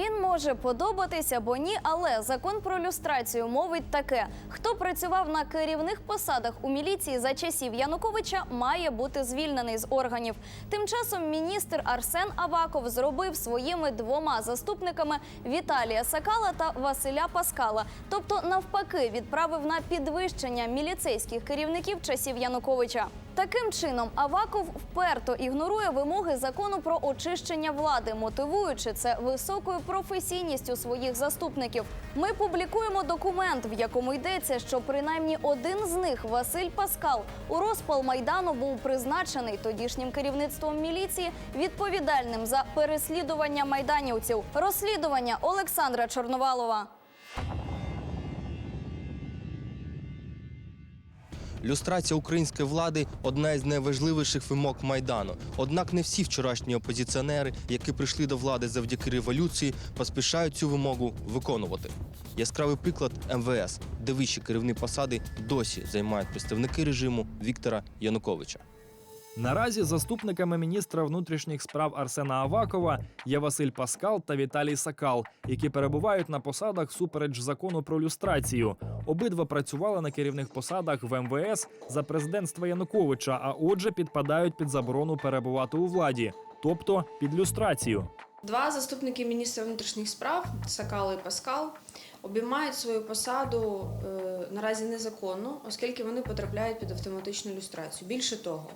Він може подобатись або ні, але закон про люстрацію мовить таке: хто працював на керівних посадах у міліції за часів Януковича, має бути звільнений з органів. Тим часом міністр Арсен Аваков зробив своїми двома заступниками Віталія Сакала та Василя Паскала, тобто навпаки відправив на підвищення міліцейських керівників часів Януковича. Таким чином, Аваков вперто ігнорує вимоги закону про очищення влади, мотивуючи це високою професійністю своїх заступників. Ми публікуємо документ, в якому йдеться, що принаймні один з них, Василь Паскал, у розпал майдану був призначений тодішнім керівництвом міліції відповідальним за переслідування майданівців. Розслідування Олександра Чорновалова. Люстрація української влади одна із найважливіших вимог майдану. Однак не всі вчорашні опозиціонери, які прийшли до влади завдяки революції, поспішають цю вимогу виконувати. Яскравий приклад МВС, де вищі керівні посади досі займають представники режиму Віктора Януковича. Наразі заступниками міністра внутрішніх справ Арсена Авакова є Василь Паскал та Віталій Сакал, які перебувають на посадах супереч закону про люстрацію. Обидва працювали на керівних посадах в МВС за президентства Януковича, а отже, підпадають під заборону перебувати у владі, тобто під люстрацію. Два заступники міністра внутрішніх справ Сакал і Паскал обіймають свою посаду е, наразі незаконно, оскільки вони потрапляють під автоматичну люстрацію. Більше того,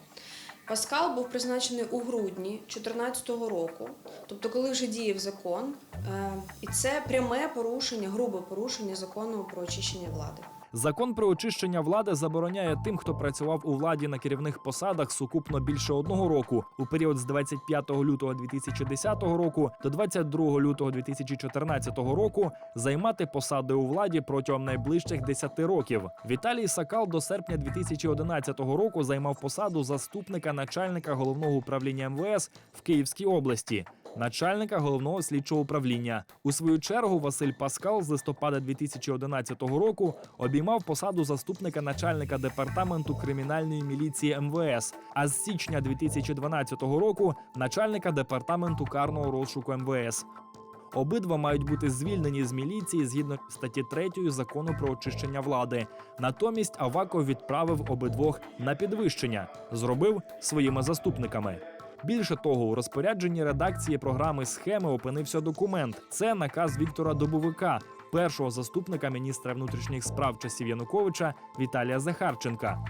Паскал був призначений у грудні 2014 року, тобто коли вже діяв закон, е, і це пряме порушення, грубе порушення закону про очищення влади. Закон про очищення влади забороняє тим, хто працював у владі на керівних посадах сукупно більше одного року у період з 25 лютого 2010 року до 22 лютого 2014 року займати посади у владі протягом найближчих 10 років. Віталій Сакал до серпня 2011 року займав посаду заступника начальника головного управління МВС в Київській області. Начальника головного слідчого управління у свою чергу Василь Паскал з листопада 2011 року обіймав посаду заступника начальника департаменту кримінальної міліції МВС, а з січня 2012 року начальника департаменту карного розшуку МВС. Обидва мають бути звільнені з міліції згідно статті 3 закону про очищення влади. Натомість Аваков відправив обидвох на підвищення, зробив своїми заступниками. Більше того, у розпорядженні редакції програми схеми опинився документ. Це наказ Віктора Добовика, першого заступника міністра внутрішніх справ часів Януковича Віталія Захарченка.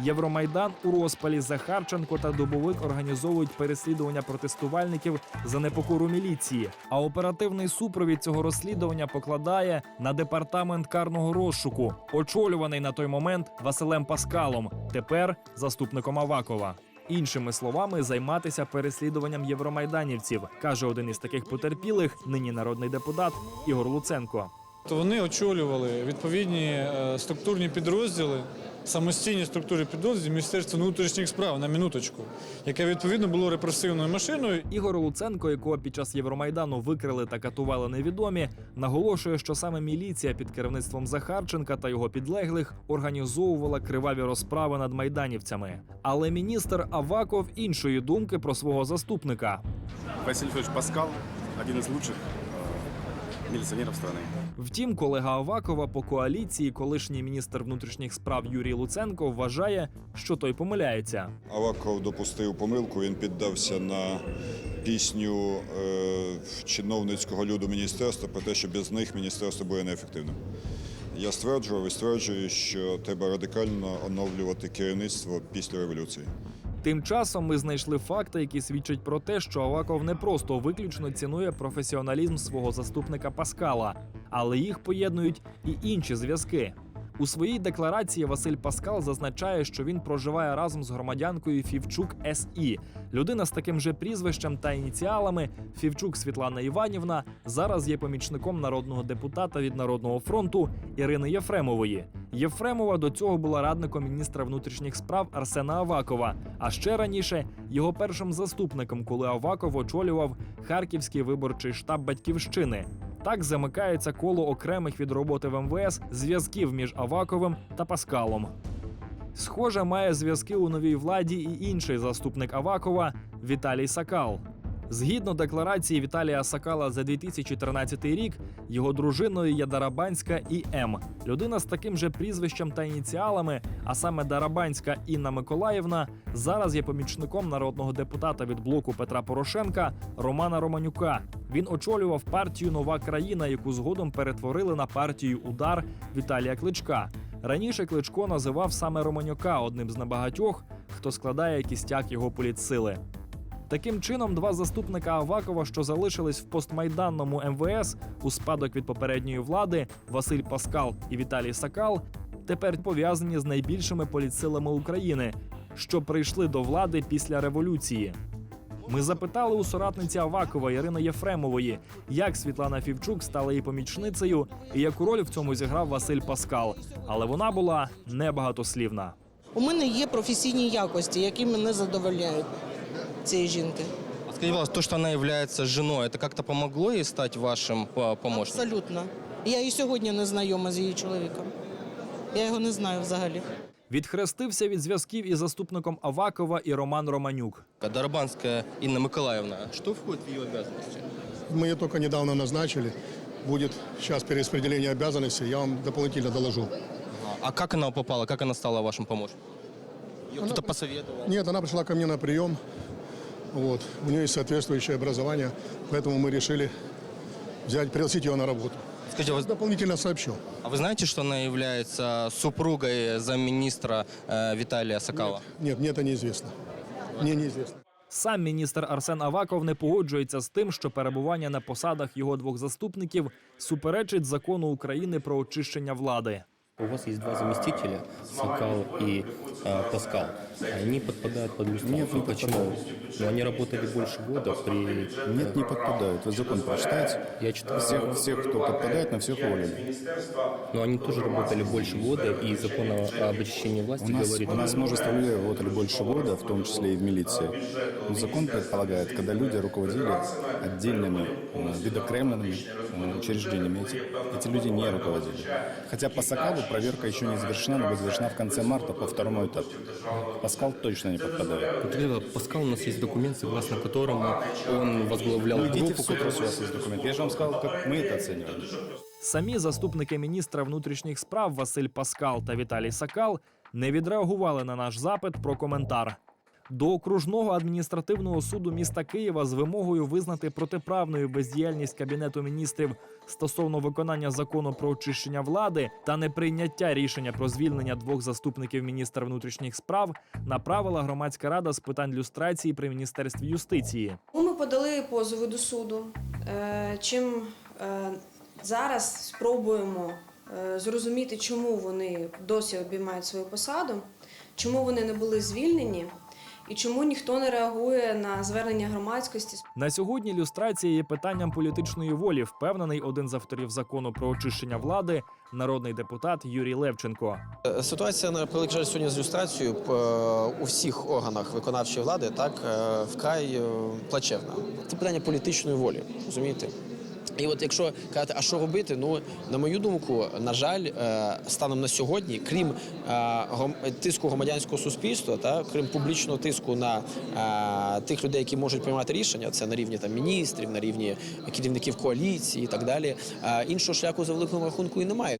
Євромайдан у розпалі Захарченко та Добовик організовують переслідування протестувальників за непокору міліції. А оперативний супровід цього розслідування покладає на департамент карного розшуку, очолюваний на той момент Василем Паскалом, тепер заступником Авакова. Іншими словами, займатися переслідуванням євромайданівців, каже один із таких потерпілих, нині народний депутат Ігор Луценко. То вони очолювали відповідні е, структурні підрозділи, самостійні структури підрозділів Міністерства внутрішніх справ на минуточку, яке відповідно було репресивною машиною. Ігор Луценко, якого під час Євромайдану викрили та катували невідомі, наголошує, що саме міліція під керівництвом Захарченка та його підлеглих організовувала криваві розправи над майданівцями. Але міністр Аваков іншої думки про свого заступника. Василий Федорович Паскал – один из лучших э, милиционеров страны. Втім, колега Авакова по коаліції, колишній міністр внутрішніх справ Юрій Луценко, вважає, що той помиляється. Аваков допустив помилку, він піддався на пісню е, чиновницького люду міністерства про те, що без них міністерство буде неефективним. Я стверджував і стверджую, що треба радикально оновлювати керівництво після революції. Тим часом ми знайшли факти, які свідчать про те, що Аваков не просто виключно цінує професіоналізм свого заступника Паскала, але їх поєднують і інші зв'язки. У своїй декларації Василь Паскал зазначає, що він проживає разом з громадянкою Фівчук СІ. Людина з таким же прізвищем та ініціалами Фівчук Світлана Іванівна зараз є помічником народного депутата від Народного фронту Ірини Єфремової. Єфремова до цього була радником міністра внутрішніх справ Арсена Авакова. А ще раніше його першим заступником, коли Аваков очолював Харківський виборчий штаб Батьківщини. Так замикається коло окремих від роботи в МВС зв'язків між Аваковим та Паскалом. Схоже, має зв'язки у новій владі і інший заступник Авакова Віталій Сакал. Згідно декларації Віталія Сакала за 2013 рік, його дружиною є Дарабанська І.М. Людина з таким же прізвищем та ініціалами, а саме Дарабанська Інна Миколаївна, зараз є помічником народного депутата від блоку Петра Порошенка Романа Романюка. Він очолював партію Нова країна, яку згодом перетворили на партію Удар Віталія Кличка. Раніше Кличко називав саме Романюка одним з небагатьох, хто складає кістяк його політсили. Таким чином, два заступника Авакова, що залишились в постмайданному МВС у спадок від попередньої влади Василь Паскал і Віталій Сакал, тепер пов'язані з найбільшими політсилами України, що прийшли до влади після революції. Ми запитали у соратниці Авакова Ірини Єфремової, як Світлана Фівчук стала її помічницею і яку роль в цьому зіграв Василь Паскал. Але вона була небагатослівна. У мене є професійні якості, які мене задовольняють цієї жінки. А скажите, пожалуйста, то, что она является женой, это как-то помогло ей стать вашим э, помощником? Абсолютно. Я і сьогодні не знайома з її чоловіком. Я його не знаю взагалі. Відхрестився від зв'язків із заступником Авакова і Роман Романюк. Дарабанская Инна Николаевна, что входит в ее обязанности? Мы ее только недавно назначили. Будет сейчас перераспределение обязанностей, я вам дополнительно доложу. А как она попала, как она стала вашим помощником? Ее кто-то посоветовал? Нет, она пришла ко мне на прием. Вот. У нее есть соответствующее образование, поэтому мы решили взять, пригласить ее на работу. Скажите, а вы, Дополнительно сообщу. а вы знаете, что она является супругой замминистра э, Виталия Сакала? Нет, мне это неизвестно. Мне неизвестно. Сам міністр Арсен Аваков не погоджується з тим, що перебування на посадах його двох заступників суперечить закону України про очищення влади. У вас есть два заместителя, Сакал и э, Паскал. Они подпадают под люстрацию. Нет, не Почему? подпадают. Ну, они работали больше года при... Нет, не подпадают. Вы закон прочитайте. Я читал. Всех, всех, кто подпадает, на всех уволили. Но они тоже работали больше года, и закон об очищении власти У нас, говорит... у нас множество людей работали больше года, в том числе и в милиции. Но закон предполагает, когда люди руководили отдельными э, видокремленными э, учреждениями, эти, эти люди не руководили. Хотя по Сакалу проверка еще не завершена, но будет завершена в конце марта по второму этапу. Паскал точно не подпадает. Вот это Паскал, у нас есть документ, согласно которому он возглавлял Ну, идите группу, в суд, которая... раз у вас есть документ. Я же вам сказал, как мы это оцениваем. Самі заступники міністра внутрішніх справ Василь Паскал та Віталій Сакал не відреагували на наш запит про коментар. До окружного адміністративного суду міста Києва з вимогою визнати протиправною бездіяльність кабінету міністрів стосовно виконання закону про очищення влади та неприйняття рішення про звільнення двох заступників міністра внутрішніх справ направила громадська рада з питань люстрації при міністерстві юстиції. Ми подали позови до суду. Е, Чим е, зараз спробуємо е, зрозуміти, чому вони досі обіймають свою посаду, чому вони не були звільнені і чому ніхто не реагує на звернення громадськості. На сьогодні люстрація є питанням політичної волі, впевнений один з авторів закону про очищення влади, народний депутат Юрій Левченко. Е, Ситуація на жаль сьогодні з люстрацією е, у всіх органах виконавчої влади так е, вкрай плачевна. Це питання політичної волі, розумієте? І от якщо казати, а що робити? Ну на мою думку, на жаль, е, станом на сьогодні, крім е, тиску громадянського суспільства, та крім публічного тиску на е, тих людей, які можуть приймати рішення, це на рівні там міністрів, на рівні керівників коаліції і так далі. Іншого шляху за великим рахунку і немає.